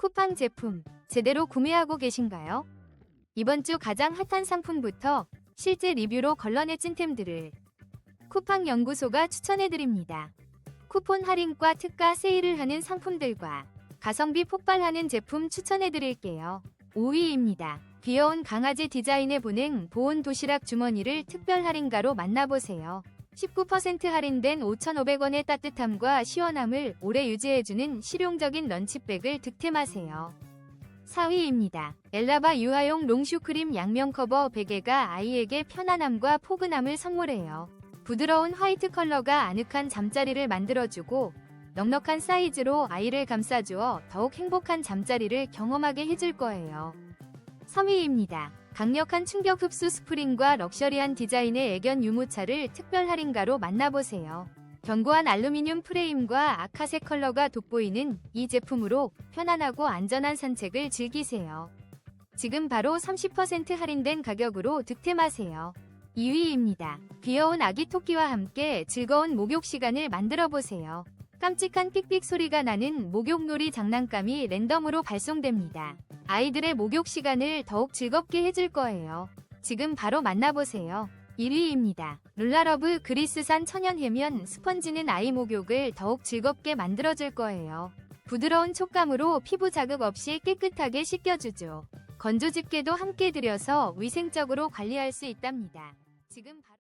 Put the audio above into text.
쿠팡 제품 제대로 구매하고 계신가요? 이번 주 가장 핫한 상품부터 실제 리뷰로 걸러내 찐템들을 쿠팡 연구소가 추천해드립니다. 쿠폰 할인과 특가 세일을 하는 상품들과 가성비 폭발하는 제품 추천해드릴게요. 5위입니다. 귀여운 강아지 디자인의 보냉 보온 도시락 주머니를 특별 할인가로 만나보세요. 19% 할인된 5,500원의 따뜻함과 시원함을 오래 유지해주는 실용적인 런치백을 득템하세요. 4위입니다. 엘라바 유아용 롱슈크림 양면 커버 베개가 아이에게 편안함과 포근함을 선물해요. 부드러운 화이트 컬러가 아늑한 잠자리를 만들어주고 넉넉한 사이즈로 아이를 감싸주어 더욱 행복한 잠자리를 경험하게 해줄 거예요. 3위입니다. 강력한 충격 흡수 스프링과 럭셔리한 디자인의 애견 유모차를 특별 할인가로 만나보세요. 견고한 알루미늄 프레임과 아카색 컬러가 돋보이는 이 제품으로 편안하고 안전한 산책을 즐기세요. 지금 바로 30% 할인된 가격으로 득템하세요. 2위입니다. 귀여운 아기 토끼와 함께 즐거운 목욕 시간을 만들어 보세요. 깜찍한 삑삑 소리가 나는 목욕놀이 장난감이 랜덤으로 발송됩니다. 아이들의 목욕 시간을 더욱 즐겁게 해줄 거예요. 지금 바로 만나보세요. 1위입니다. 룰라러브 그리스산 천연 해면 스펀지는 아이 목욕을 더욱 즐겁게 만들어줄 거예요. 부드러운 촉감으로 피부 자극 없이 깨끗하게 씻겨주죠. 건조 집게도 함께 들여서 위생적으로 관리할 수 있답니다. 지금 바로